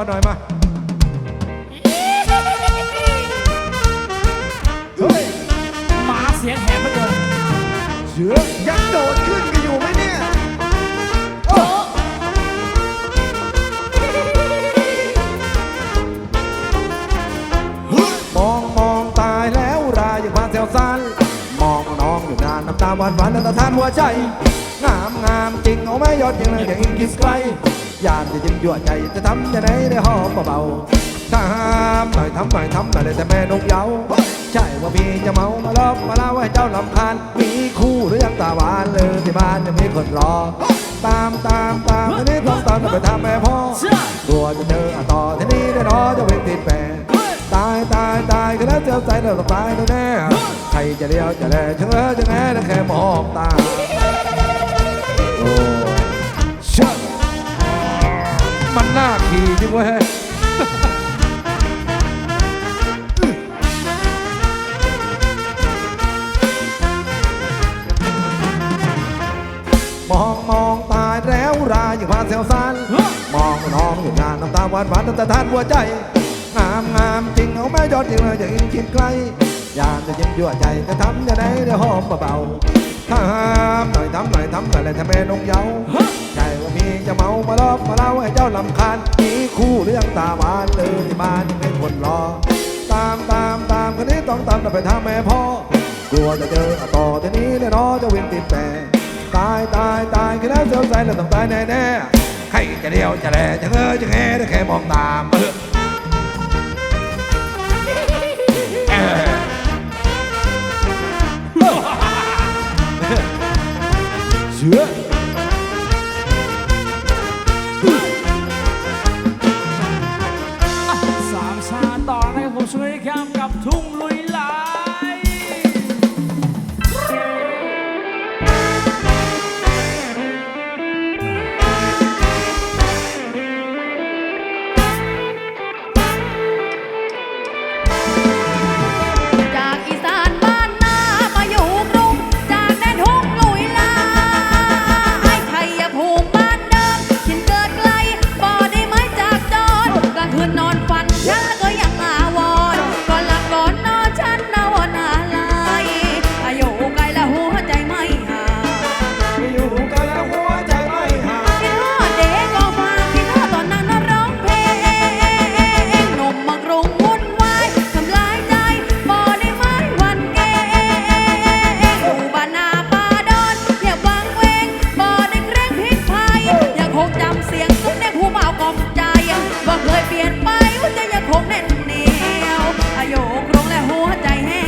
มาย่องกันหน่อยมาเฮ้ยหมาเสียงแหบเหลือเกินเสือยังโดดขึ้นกันอยู่ไหมเนี่ยโอ้มองมองตายแล้วรายอย่างพานแซวซันมองน้องอยู่นานน้ำตาหวานหวานน้ำตาทานหัวใจงามงามจริงเอาไหม่ยอดยังเลยอย่างอิงคิสไกล ยานจะยิ้มยั่วใจจะทำจะไหนได้หอมเบาๆถ้าห้ามหน่อยทำหน่อยทำหน่อยเลยแต่แม่นกเยาใช่ว่าพี่จะเมามาลอบมาเล่าให้เจ้าลำคาญมีคู่หรือยังตาหวานเลยที่บ้านยังมีคนรอ ตามตามตามทีนี้ต้องตามไปทำแม่พ่อกลัวจะเจอต่อทีนี้ได้รอจะเป็นติดแปรตายตายตายก็แล้วเจ้าใจเราต้องตายแน่ใครจะเลี้ยวจะแลเชื่อจะแง่แต่แค่มองตา มันน่าขี่จริเว้ยมองมองตายแล้วรายอย่างพานเซลซันมองน้องอยู่งานน้ำตาหวานหวานน้ำตาทานหัวใจ งามงามจริงเอาแม่ยอดจริงเลยอย่าอินคิดไกลอยากจะยิ้มยั่วใจจะทำจะไหนได้หอมเบาๆถ้าห้ามหน่อยทำหน่อยทำหน่อยเลยถ้าแม่นกเยาใช่ ว่าพี่จะเมามาลอบมาเล่าให้เจ้าลำคาญมีคู่เรื่องตาหวานเลยที่บ้านยังเป็นคนรอ ตามตามตามคนนี้ต้องตามแต่ไปทำแม่พ่อกลัวจะเจอต่อทีนี้ได้รอจะเวียนติดแปรตายตายตายแค่แล้วเสียวใจเราต้องตายแน่ๆใครจะเดียวจะแลจะเงอจะแงได้แค่มองตามเออเออ เดียวโยกรงและหัวใจแห้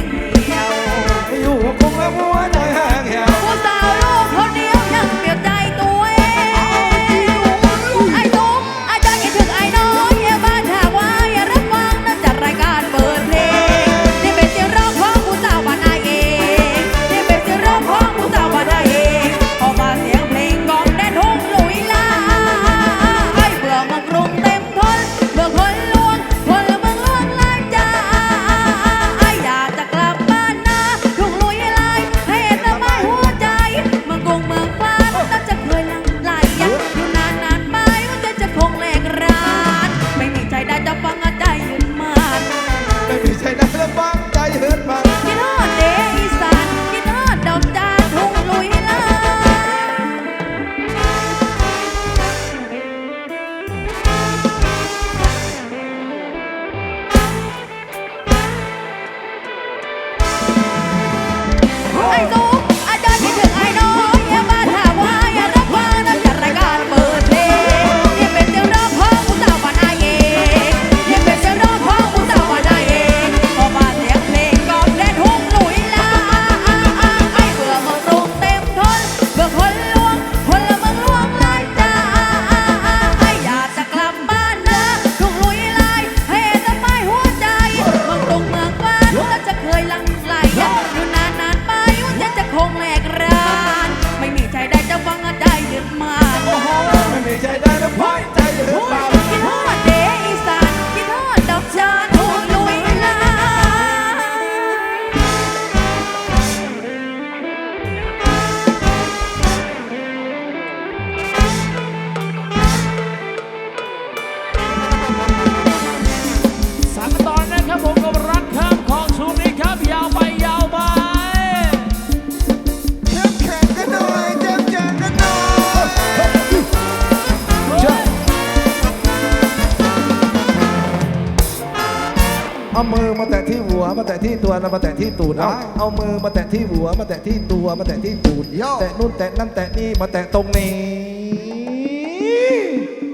เอามือมาแตะที่หัวมาแตะที่ตัวแล้วมาแตะที่ตูดเอาได้เอามือมาแตะที่หัวมาแตะที่ตัวมาแตะที่ตูดโย่ แตะนู่นแตะนั่นแตะนี่มาแตะตรงนี้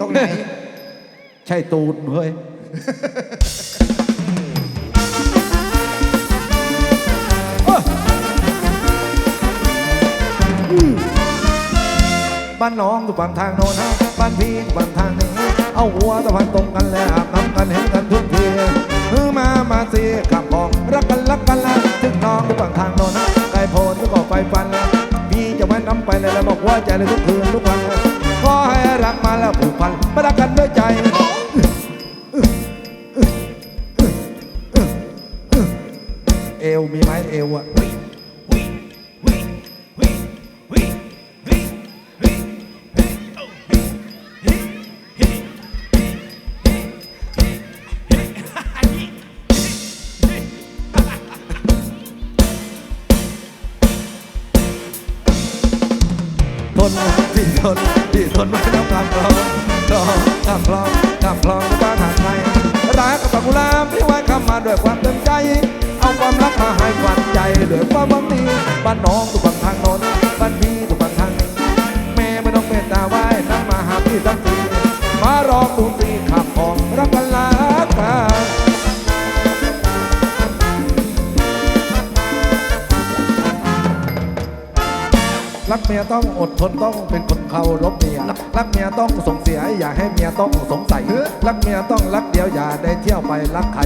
ตรงไหน ใช่ตูดเฮ้ยบ้านน้องอยู่ฝั่งทางโน้นฮะบ้านพี่อยู่ฝั่งทางนี้ เอาหัวตะพันตรงกันแล้วอาบน้ำกันเห็นกันทุกทีเออ มา มาเสียขับบอกรักกันรักกันละถึงน้องทุกฝั่งทางโน้นะไกลโพนก็ไฟฟันละพี่จะไว้น้ำไปเลยแล้วบอกว่าใจเลยทุกคืนทุกวันขอให้รักมาแล้วผูกพันมารักกันด้วยใจเอวมีไหมเอวอะ ทนพี่ทนพี่ทนไม่ต้องกำกลองกลองกำกลองกำกลองบ้านหาไทยรักกับกุหลาบที่ว่าคำมาด้วยความเต็มใจ เอาความรักมาให้ฝันใจด้วยความหวังดีบ้านน้องตุกบังทางนนบ้านพี่ ต้องอดทนต้องเป็นคนเคารพเมียรักเมียต้องส่งเสียอย่าให้เมียต้องสงสัยรักเมียต้องรักเดียวอย่าได้เที่ยวไปรักใคร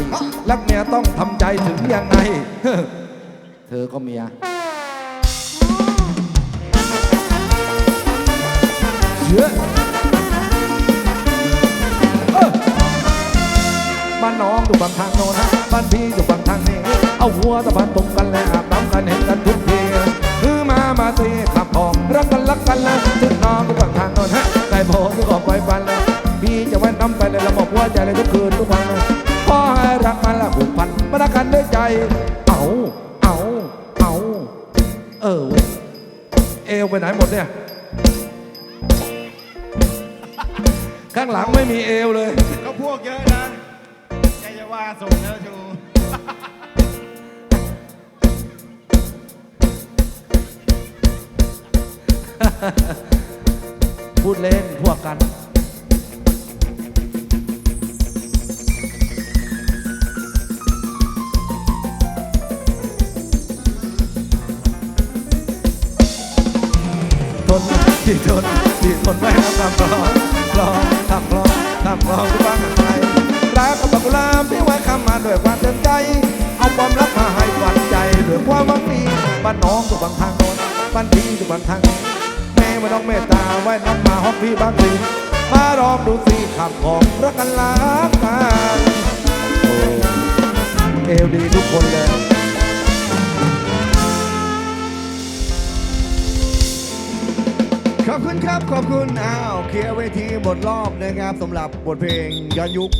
รักเมียต้องทำใจถึงยังไงเธอก็เมียเชื่อเอ้อบ้านน้องอยู่ฝั่งทางโน้นบ้านพี่อยู่ฝั่งทางนี้ เอาหัวตะพันตรงกันและอาบน้ำกันเห็นกันทุกที รักกันรักกันแล้วถึงน้องอยู่ฝั่งทางน้นฮะไก่โพนก็ไปฟันเลยพี่จะแว่นน้ำไปเลยเราบอกว่าใจเลยทุกคืนทุกวันเลยขอให้รักมันละผูกพันมารักกันด้วยใจ เอาเอาเอาเออเว้ยเอวไปไหนหมดเนี่ย ข้างหลังไม่มีเอวเลย ก็พวกเยอะนะใจจะว่าส่งแล้วชู พูดเล่นพวกกัน ทนที่ทนที่ทนไว้แล้วทำกลองกลองทำกลองทำกลองที่บ้านใครรักกับบักกุหลาบที่ไว้คำมาด้วยความเต็มใจ เอาความรักมาให้ฝันใจด้วยความหวังดีบ้านน้องอยู่บางทางโน้นบ้านพี่อยู่บางทาง นี้แม่ไม่ต้องเมตตาไว้น้ำมาห้องพี่บางทีมาลองดูสิขับของรักกันรักกันโอ้เอวดีทุกคนเลยขอบคุณครับ ขอบคุณอ้าวเคลียร์เวทีบทรอบนะครับสำหรับบทเพลงย้อนยุค